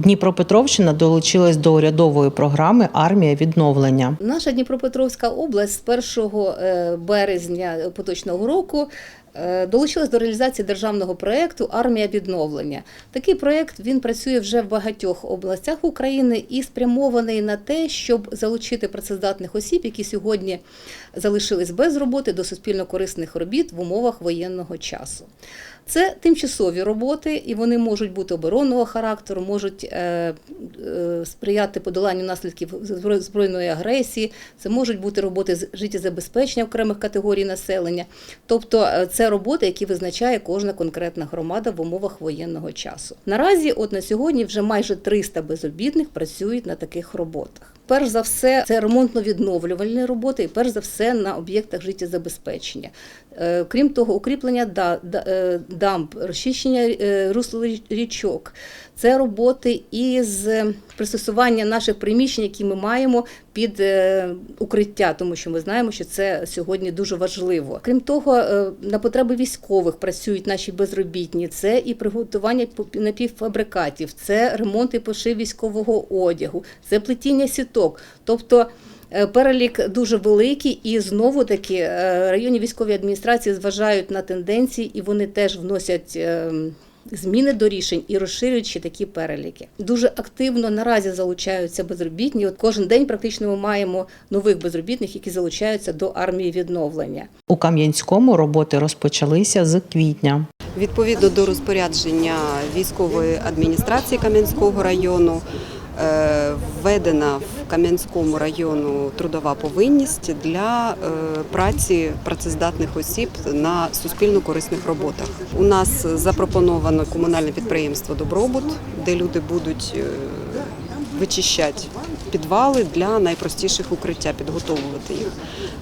Дніпропетровщина долучилась до урядової програми Армія відновлення. Наша Дніпропетровська область з 1 е, березня поточного року долучилась до реалізації державного проєкту Армія відновлення. Такий проєкт він працює вже в багатьох областях України і спрямований на те, щоб залучити працездатних осіб, які сьогодні залишились без роботи до суспільно корисних робіт в умовах воєнного часу. Це тимчасові роботи, і вони можуть бути оборонного характеру, можуть е, е, сприяти подоланню наслідків збро- збройної агресії. Це можуть бути роботи з життєзабезпечення окремих категорій населення. Тобто, е, це роботи, які визначає кожна конкретна громада в умовах воєнного часу. Наразі, от на сьогодні, вже майже 300 безробітних працюють на таких роботах. Перш за все, це ремонтно-відновлювальні роботи, і перш за все на об'єктах життєзабезпечення. Е, Крім того, укріплення е, дамб, розчищення е, русел річок. Це роботи із пристосування наших приміщень, які ми маємо під укриття, тому що ми знаємо, що це сьогодні дуже важливо. Крім того, на потреби військових працюють наші безробітні. Це і приготування напівфабрикатів, це ремонт і пошив військового одягу, це плетіння сіток. Тобто Е, Перелік дуже великий, і знову таки е, районні військові адміністрації зважають на тенденції, і вони теж вносять. е, Зміни до рішень і розширюють ще такі переліки. Дуже активно наразі залучаються безробітні. От кожен день практично ми маємо нових безробітних, які залучаються до армії відновлення. У Кам'янському роботи розпочалися з квітня. Відповідно до розпорядження військової адміністрації Кам'янського району введена в Кам'янському району трудова повинність для е, праці працездатних осіб на суспільно корисних роботах. У нас запропоновано комунальне підприємство Добробут, де люди будуть е, вичищати підвали для найпростіших укриття, підготовувати їх.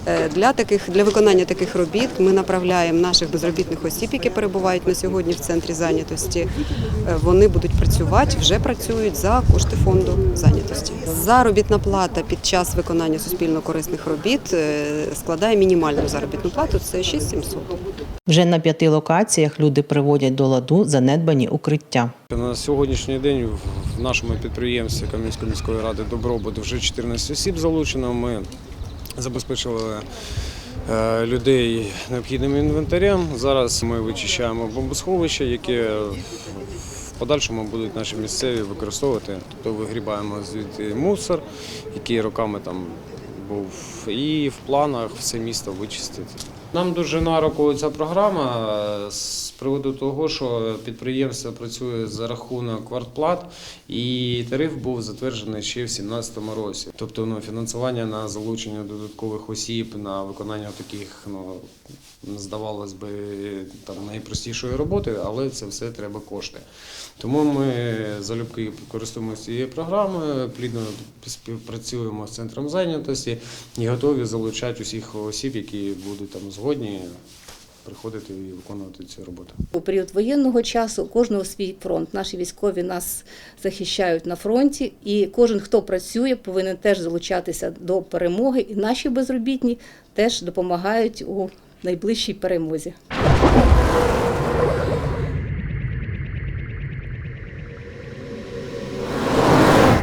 Е, Для таких для виконання таких робіт ми направляємо наших безробітних осіб, які перебувають на сьогодні в центрі зайнятості. Е, Вони будуть працювати, вже працюють за кошти фонду зайнятості. Заробітна плата під час виконання суспільно корисних робіт е, складає мінімальну заробітну плату. Це 6700. Вже на п'яти локаціях люди приводять до ладу занедбані укриття. На сьогоднішній день в- нашому підприємстві Кам'янської міської ради Добробут вже 14 осіб залучено. Ми забезпечили е, людей необхідним інвентарем. Зараз ми вичищаємо бомбосховища, які в подальшому будуть наші місцеві використовувати. Тобто вигрібаємо звідти мусор, який роками там був, і в планах все місто вичистити. Нам дуже на руку ця програма е, з приводу того, що підприємство працює за рахунок квартплат, і тариф був затверджений ще в 2017 році. Тобто ну, фінансування на залучення додаткових осіб на виконання таких, ну здавалось би, там найпростішої роботи, але це все треба кошти. Тому ми залюбки користуємося цією програмою, плідно співпрацюємо з центром зайнятості і готові залучати усіх осіб, які будуть там згодні приходити і виконувати цю роботу. У період воєнного часу кожного свій фронт. Наші військові нас захищають на фронті, і кожен, хто працює, повинен теж залучатися до перемоги. І наші безробітні теж допомагають у найближчій перемозі. Thank you.